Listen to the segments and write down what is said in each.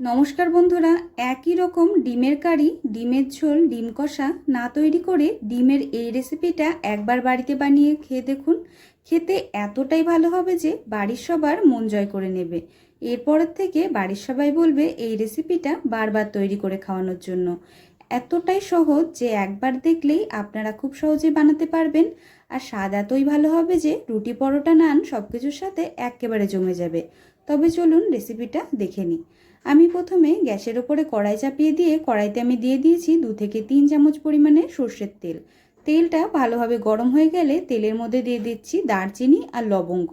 নমস্কার বন্ধুরা, একই রকম ডিমের কারি, ডিমের ঝোল, ডিম কষা না তৈরি করে ডিমের এই রেসিপিটা একবার বাড়িতে বানিয়ে খেয়ে দেখুন। খেতে এতটাই ভালো হবে যে বাড়ির সবার মন জয় করে নেবে। এরপরের থেকে বাড়ির সবাই বলবে এই রেসিপিটা বারবার তৈরি করে খাওয়ানোর জন্য। এতটাই সহজ যে একবার দেখলেই আপনারা খুব সহজে বানাতে পারবেন। আর স্বাদ এতই ভালো হবে যে রুটি পরোটা নান সব কিছুর সাথে একেবারে জমে যাবে। তবে চলুন রেসিপিটা দেখে নিই। আমি প্রথমে গ্যাসের ওপরে কড়াই চাপিয়ে দিয়ে কড়াইতে আমি দিয়ে দিয়েছি দু থেকে তিন চামচ পরিমাণে সর্ষের তেল। তেলটা ভালোভাবে গরম হয়ে গেলে তেলের মধ্যে দিয়ে দিচ্ছি দারচিনি আর লবঙ্গ।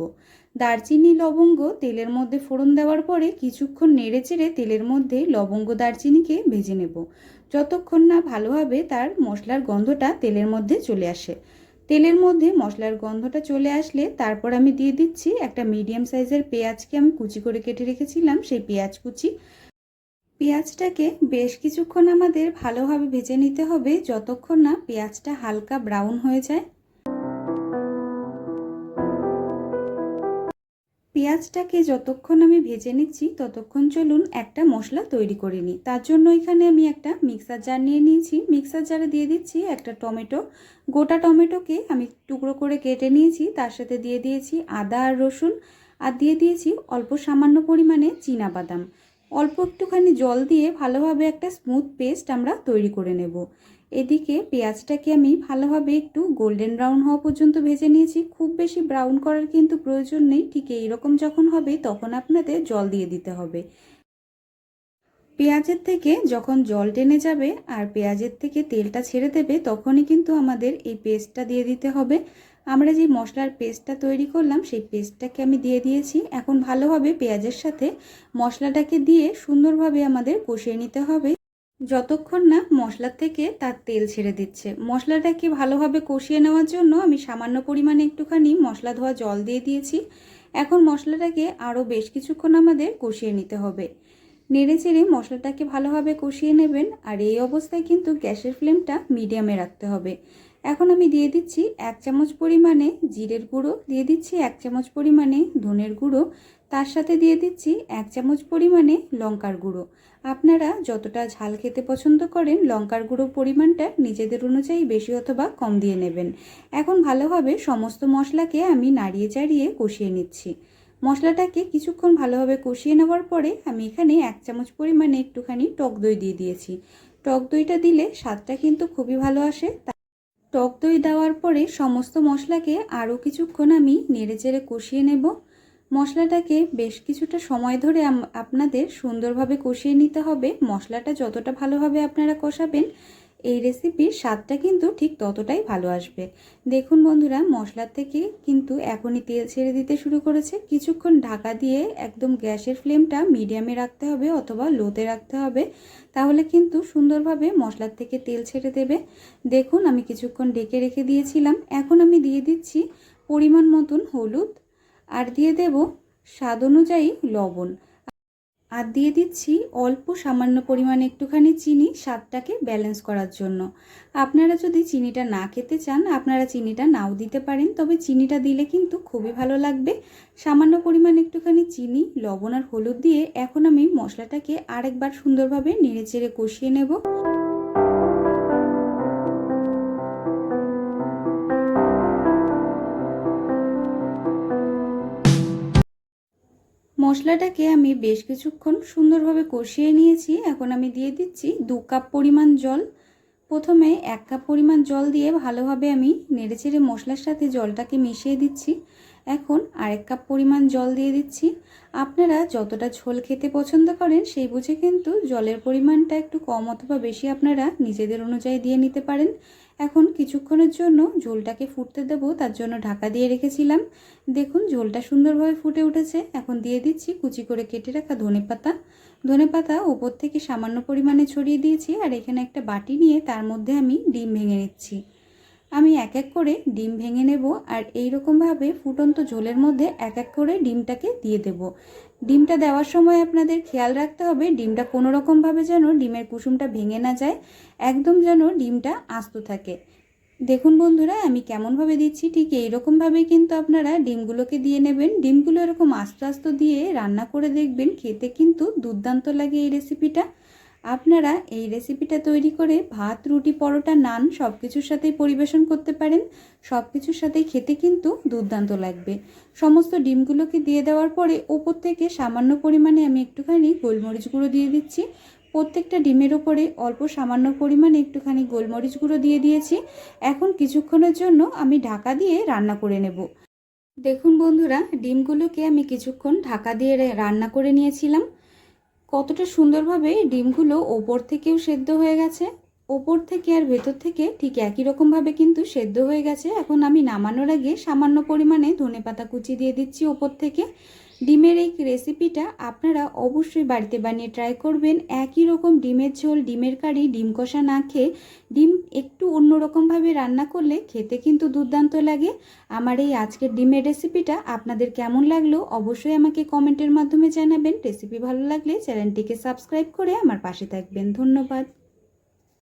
দারচিনি, লবঙ্গ তেলের মধ্যে ফোড়ন দেওয়ার পরে কিছুক্ষণ নেড়ে চেড়ে তেলের মধ্যে লবঙ্গ, দারচিনিকে ভেজে নেব। যতক্ষণ না ভালোভাবে তার মশলার গন্ধটা তেলের মধ্যে চলে আসে। তেলের মধ্যে মশলার গন্ধটা চলে আসলে তারপর আমি দিয়ে দিচ্ছি একটা মিডিয়াম সাইজের পেঁয়াজকে আমি কুচি করে কেটে রেখেছিলাম, সেই পেঁয়াজ কুচি। পেঁয়াজটাকে বেশ কিছুক্ষণ আমাদের ভালোভাবে ভেজে নিতে হবে, যতক্ষণ না পেঁয়াজটা হালকা ব্রাউন হয়ে যায়। পেঁয়াজটাকে যতক্ষণ আমি ভেজে নিচ্ছি, ততক্ষণ চলুন একটা মশলা তৈরি করে নিই। তার জন্য এখানে আমি একটা মিক্সার জার নিয়ে নিয়েছি। মিক্সার জারে দিয়ে দিচ্ছি একটা টমেটো। গোটা টমেটোকে আমি টুকরো করে কেটে নিয়েছি। তার সাথে দিয়ে দিয়েছি আদা আর রসুন। আর দিয়ে দিয়েছি অল্প সামান্য পরিমাণে বাদাম অল্প একটুখানি জল দিয়ে ভালোভাবে একটা স্মুথ পেস্ট আমরা তৈরি করে নেব। এদিকে পেঁয়াজটাকে আমি ভালোভাবে একটু গোল্ডেন ব্রাউন হওয়া পর্যন্ত ভেজে নিয়েছি। খুব বেশি ব্রাউন করার কিন্তু প্রয়োজন নেই। ঠিক এইরকম যখন হবে তখন আপনাদের জল দিয়ে দিতে হবে। পেঁয়াজের থেকে যখন জল টেনে যাবে আর পেঁয়াজের থেকে তেলটা ছেড়ে দেবে তখনই কিন্তু আমাদের এই পেস্টটা দিয়ে দিতে হবে। আমরা যে মশলার পেস্টটা তৈরি করলাম সেই পেস্টটাকে আমি দিয়ে দিয়েছি। এখন ভালোভাবে পেঁয়াজের সাথে মশলাটাকে দিয়ে সুন্দরভাবে আমাদের কষিয়ে নিতে হবে। যতক্ষণ না মশলার থেকে তার তেল ছেড়ে দিচ্ছে। মশলাটাকে ভালোভাবে কষিয়ে নেওয়ার জন্য আমি সামান্য পরিমাণে একটুখানি মশলা ধোয়া জল দিয়ে দিয়েছি। এখন মশলাটাকে আরও বেশ কিছুক্ষণ আমাদের কষিয়ে নিতে হবে। নেড়ে চেড়ে মশলাটাকে ভালোভাবে কষিয়ে নেবেন আর এই অবস্থায় কিন্তু গ্যাসের ফ্লেমটা মিডিয়ামে রাখতে হবে। এখন আমি দিয়ে দিচ্ছি এক চামচ পরিমাণে জিরের গুঁড়ো, দিয়ে দিচ্ছি এক চামচ পরিমাণে ধনের গুঁড়ো তার সাথে দিয়ে দিচ্ছি এক চামচ পরিমাণে লঙ্কার গুঁড়ো। আপনারা যতটা ঝাল খেতে পছন্দ করেন, লঙ্কার গুঁড়ো পরিমাণটা নিজেদের অনুযায়ী বেশি অথবা কম দিয়ে নেবেন। এখন ভালোভাবে সমস্ত মশলাকে আমি নাড়িয়ে চাড়িয়ে কষিয়ে নিচ্ছি। মশলাটাকে কিছুক্ষণ ভালোভাবে কষিয়ে নেওয়ার পরে আমি এখানে এক চামচ পরিমাণে একটুখানি টক দই দিয়ে দিয়েছি। টক দইটা দিলে স্বাদটা কিন্তু খুবই ভালো আসে। টক দই দেওয়ার পরে সমস্ত মশলাকে আরও কিছুক্ষণ আমি নেড়ে চেড়ে কষিয়ে নেব। মশলাটাকে বেশ কিছুটা সময় ধরে আপনাদের সুন্দরভাবে কষিয়ে নিতে হবে। মশলাটা যতটা ভালোভাবে আপনারা কষাবেন, এই রেসিপির স্বাদটা কিন্তু ঠিক ততটাই ভালো আসবে। দেখুন বন্ধুরা মশলার থেকে কিন্তু এখনই তেল ছেড়ে দিতে শুরু করেছে। কিছুক্ষণ ঢাকা দিয়ে একদম গ্যাসের ফ্লেমটা মিডিয়ামে রাখতে হবে অথবা লোতে রাখতে হবে। তাহলে কিন্তু সুন্দরভাবে মশলার থেকে তেল ছেড়ে দেবে। দেখুন, আমি কিছুক্ষণ ডেকে রেখে দিয়েছিলাম। এখন আমি দিয়ে দিচ্ছি পরিমাণ মতন হলুদ আর দিয়ে দেব স্বাদ অনুযায়ী লবণ। আর দিয়ে দিচ্ছি অল্প সামান্য পরিমাণে একটুখানি চিনি স্বাদটাকে ব্যালেন্স করার জন্য। আপনারা যদি চিনিটা না খেতে চান, আপনারা চিনিটা নাও দিতে পারেন, তবে চিনিটা দিলে কিন্তু খুবই ভালো লাগবে। সামান্য পরিমাণে একটুখানি চিনি, লবণ আর হলুদ দিয়ে এখন আমি মশলাটাকে আরেকবার সুন্দরভাবে নেড়ে চেড়ে কষিয়ে নেব। মশলাটাকে আমি বেশ কিছুক্ষণ সুন্দরভাবে কষিয়ে নিয়েছি। এখন আমি দিয়ে দিচ্ছি দু কাপ পরিমাণ জল। প্রথমে এক কাপ পরিমাণ জল দিয়ে ভালোভাবে আমি নেড়েচেড়ে মশলার সাথে জলটাকে মিশিয়ে দিচ্ছি। এখন আরেক কাপ পরিমাণ জল দিয়ে দিচ্ছি। আপনারা যতটা ঝোল খেতে পছন্দ করেন সেই বুঝে কিন্তু জলের পরিমাণটা একটু কম অথবা বেশি আপনারা নিজেদের অনুযায়ী দিয়ে নিতে পারেন। এখন কিছুক্ষণের জন্য ঝোলটাকে ফুটতে দেবো, তার জন্য ঢাকা দিয়ে রেখেছিলাম। দেখুন, ঝোলটা সুন্দরভাবে ফুটে উঠেছে। এখন দিয়ে দিচ্ছি কুচি করে কেটে রাখা ধনে পাতা। ধনে পাতা ওপর থেকে সামান্য পরিমাণে ছড়িয়ে দিয়েছি, আর এখানে একটা বাটি নিয়ে তার মধ্যে আমি ডিম ভেঙে নিচ্ছি। আমি এক এক করে ডিম ভেঙে নেব আর এই রকমভাবে ফুটন্ত ঝোলের মধ্যে এক এক করে ডিমটাকে দিয়ে দেব। ডিমটা দেওয়ার সময় আপনাদের খেয়াল রাখতে হবে, ডিমটা কোনো রকমভাবে যেন ডিমের কুসুমটা ভেঙে না যায়, একদম যেন ডিমটা আস্ত থাকে। দেখুন বন্ধুরা, আমি কেমনভাবে দিচ্ছি, ঠিক এইরকমভাবেই কিন্তু আপনারা ডিমগুলোকে দিয়ে নেবেন। ডিমগুলো এরকম আস্তে আস্তে দিয়ে রান্না করে দেখবেন, খেতে কিন্তু দুর্দান্ত লাগে এই রেসিপিটা আপনারা এই রেসিপিটা তৈরি করে ভাত, রুটি, পরোটা, নান সব কিছুর সাথেই পরিবেশন করতে পারেন। সব কিছুর সাথেই খেতে কিন্তু দুর্দান্ত লাগবে। সমস্ত ডিমগুলোকে দিয়ে দেওয়ার পরে ওপর থেকে সামান্য পরিমাণে আমি একটুখানি গোলমরিচ গুঁড়ো দিয়ে দিচ্ছি। প্রত্যেকটা ডিমের ওপরে অল্প সামান্য পরিমাণে একটুখানি গোলমরিচ গুঁড়ো দিয়ে দিয়েছি। এখন কিছুক্ষণের জন্য আমি ঢাকা দিয়ে রান্না করে নেব। দেখুন বন্ধুরা, ডিমগুলোকে আমি কিছুক্ষণ ঢাকা দিয়ে রান্না করে নিয়েছিলাম। কতটা সুন্দরভাবে ডিমগুলো ওপর থেকেও সেদ্ধ হয়ে গেছে। ওপর থেকে আর ভেতর থেকে ঠিক একই রকমভাবে কিন্তু সেদ্ধ হয়ে গেছে। এখন আমি নামানোর আগে সামান্য পরিমাণে ধনে পাতা কুচি দিয়ে দিচ্ছি ওপর থেকে। ডিমের এই রেসিপিটা আপনারা অবশ্যই বাড়িতে বানিয়ে ট্রাই করবেন। একই রকম ডিমের ঝোল, ডিমের কারি, ডিম কষা না খেয়ে ডিম একটু অন্যরকমভাবে রান্না করলে খেতে কিন্তু দুর্দান্ত লাগে। আমার এই আজকের ডিমের রেসিপিটা আপনাদের কেমন লাগল অবশ্যই আমাকে কমেন্টের মাধ্যমে জানাবেন। রেসিপি ভালো লাগলে চ্যানেলটিকে সাবস্ক্রাইব করে আমার পাশে থাকবেন। ধন্যবাদ।